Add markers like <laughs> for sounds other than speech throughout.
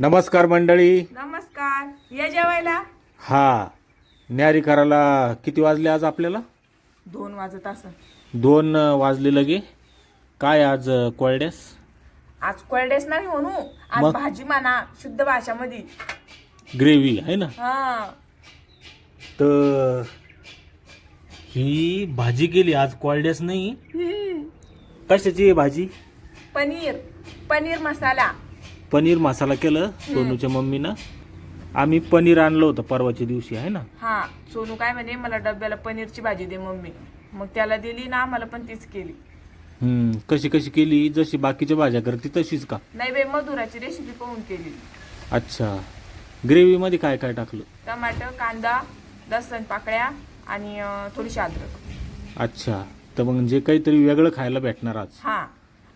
नमस्कार मंडळी. नमस्कार. या जेवायला? हा. न्यारी करायला किती वाजले आज आपल्याला? दोन वाजत असं दोन वाजले लगे. काय आज अं, कोरड्यास आज कोरडेस नाही म्हणू. आज मग? भाजी माना शुद्ध भाषामध्ये. ग्रेव्ही आहे ना? हा. तर ही भाजी केली आज कोरड्यास नाही? कशाची आहे भाजी? पनीर. पनीर मसाला. पनीर मसाला केलं सोनूच्या मम्मीनं. आम्ही पनीर आणलं होतं परवाच्या दिवशी आहे ना? हा सोनू काय म्हणे मला डब्याला पनीरची भाजी दे मम्मी. मग त्याला दिली ना मला पण तीच केली. हम्म, कशी कशी केली? जशी बाकीच्या भाज्या करते तशीच का? नाही बाई मधुराची रेसिपी पाहून केली. अच्छा. ग्रेव्हीमध्ये काय काय टाकलं? टमाटर कांदा लसण पाकळ्या आणि अं, थोडीशी अद्रक. अच्छा. तर मग जे काहीतरी वेगळं खायला भेटणार आज. हा.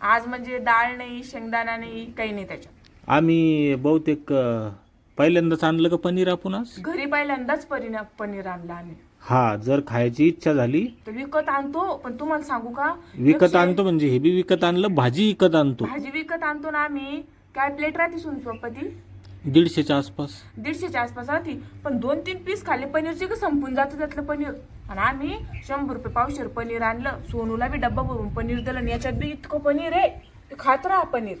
आज म्हणजे डाळ नाही शेंगदाणा नाही काही नाही त्याच्यात. आम्ही बहुतेक अं, पहिल्यांदाच आणलं का पनीर आपण आज घरी पहिल्यांदाच पनीर पनीर आणलं आम्ही. हा जर खायची इच्छा झाली. तर विकत आणतो पण तुम्हाला सांगू का? विकत एकशे- आणतो म्हणजे हे बी विकत आणलं भाजी विकत आणतो. भाजी विकत आणतो ना आम्ही. काय प्लेट राहते सुन ती? दीडशेच्या आसपास. दीडशेच्या आसपास राहते. पण दोन तीन पीस खाल्ले पनीरचे का संपून जातं त्यातलं पनीर? आणि आम्ही शंभर रुपये पावशेर पनीर आणलं. सोनूला बी डब्बा भरून पनीर दिलं आणि याच्यात बी इतकं पनीर आहे. ते खात राहा पनीर.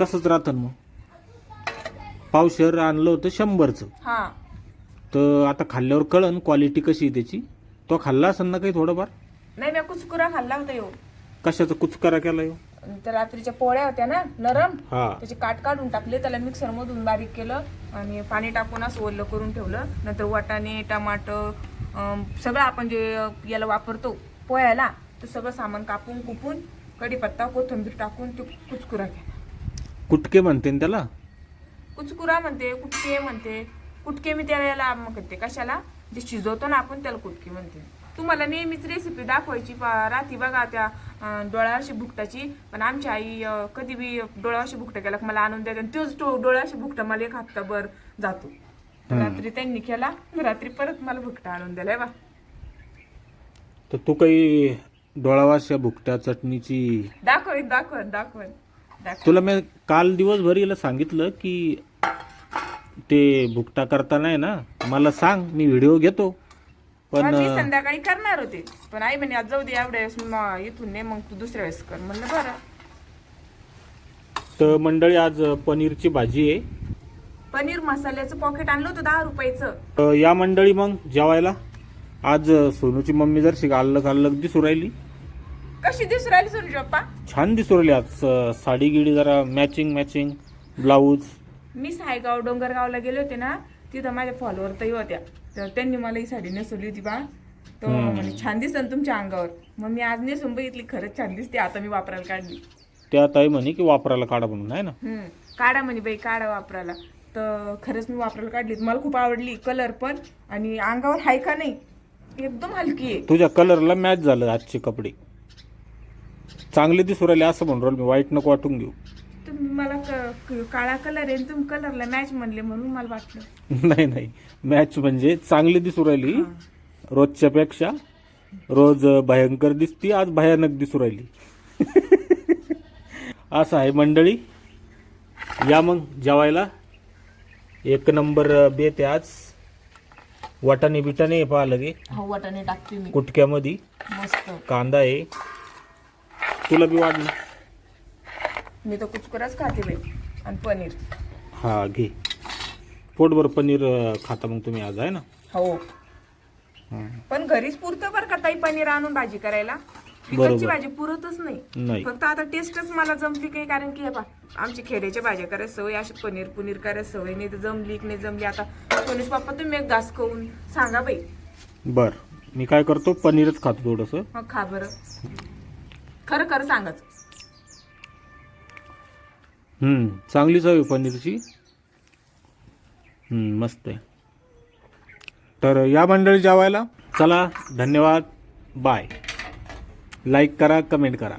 तसंच राहतं ना मग. पावशेर आणलं होतं शंभरचं. हा. तर आता खाल्ल्यावर कळन क्वालिटी कशी आहे त्याची. तो खाल्ला असेल ना काही थोडंफार? नाही मी कुचकुरा खाल्ला होता येऊ कशाचा कुचकारा केला ह्यो? त्या रात्रीच्या पोळ्या होत्या ना नरम. हा. त्याचे काट काढून टाकले त्याला मिक्सर मधून बारीक केलं आणि पाणी टाकून असं ओलं करून ठेवलं. नंतर वाटाणे टमाटर अं, सगळं आपण जे याला वापरतो पोह्याला ते सगळं सामान कापून कुपून कढीपत्ता कोथिंबीर टाकून ते कुचकुरा केला. कुटके म्हणते ना त्याला? कुचकुरा म्हणते कुटके म्हणते. कुटके मी त्याला याला म्हणते. कशाला? जे शिजवतो ना आपण त्याला कुटके म्हणते. तुम्हाला नेहमीच रेसिपी दाखवायची पा- राहती बघा त्या अं, डोळ्याशी भुकटाची. पण आमची आई अं, कधी बी डोळ्याशी भुकटा केला की मला आणून द्यायचा आणि तोच तो डोळ्याशी भुकटा मला एक हप्ताभर जातो. तर रात्री त्यांनी केला रात्री परत मला भुकटा आणून दिलाय बा. तर तू काही डोळावाशा भुकट्या चटणीची दाखवेन दाखवेन दाखव तुला मी काल दिवसभर याला सांगितलं की ते भुकटा करताना आहे ना मला सांग मी व्हिडिओ घेतो. पण मी संध्याकाळी करणार होते. पण आई म्हणे आज जाऊ दे एवढ्या वेळेस इथून ने मग तू दुसऱ्या वेळेस कर. म्हणलं बरं. तर मंडळी आज पनीरची भाजी आहे. पनीर मसाल्याचं पॉकेट आणलं होतं दहा रुपयाचं. तर या मंडळी मग जेवायला. आज सोनूची मम्मी जर शिक अल्लग अल्लग दिसू राहिली. कशी दिसू राहिली सोनू पप्पा छान दिसू राहिली आज साडी गिडी जरा मॅचिंग मॅचिंग ब्लाऊज मी सायगाव डोंगरगावला गेले होते ना तिथं माझ्या फॉलोअर तरी होत्या. तर त्यांनी मला ही साडी नेसवली होती बा. तर म्हणे छान दिसन तुमच्या अंगावर. मग मी आज नेसून बघितली खरंच छान दिसते आता मी वापरायला काढली. त्या ताई म्हणे की वापरायला काढा म्हणून आहे ना? हम्म. काढा म्हणे बाई काढा वापरायला. तर खरंच मी वापरायला काढली. मला खूप आवडली कलर पण आणि अंगावर हाय का नाही एकदम हलकी आहे. तुझ्या कलरला मॅच झालं आजचे कपडे. चांगले दिसू राहिले असं म्हणून राहिलो. मी वाईट नको वाटून घेऊ. तुम्ही मला क- क- काळा कलर आहे तुम्ही कलरला मॅच म्हणले म्हणून मला वाटलं. <laughs> नाही नाही. मॅच म्हणजे चांगली दिसू राहिली. रोजच्या पेक्षा रोज भयंकर दिसती आज भयानक दिसू राहिली. <laughs> असं आहे मंडळी. या मग जेवायला. एक नंबर बेत आहे आज. वाटाणे बिटाणे आहे पहा लगे. हो वाटाणे टाकते मी. कुटक्यामध्ये. मस्त. कांदा आहे. तुला बी वाढलं. मी तर कुचकुराच खाते बाई आणि पनीर. हा घे. पोटभर पनीर अं, खाता मग तुम्ही आज आहे ना? हो. हं. पण घरीच पुरतं बरं का ताई पनीर आणून भाजी करायला? विकतची बरोबर. भाजी पुरतच नाही. नाही. फक्त आता टेस्टच मला जमली काही कारण की हे पा आमची खेड्याच्या भाज्या करायची सवय अशी पनीर पुनीर करायची सवय नाही तर जमली की नाही जमली. आता सोनेश पप्पा तुम्ही एक घास खाऊन सांगा बाई. बर. मी काय करतो पनीरच खातो थोडंसं. मग खा बरं. खरं खरं सांगाच. हम्म चांगली चव आहे पनीरची. हम्म मस्त आहे. तर या मंडळी जेवायला चला धन्यवाद बाय. लाईक करा कमेंट करा.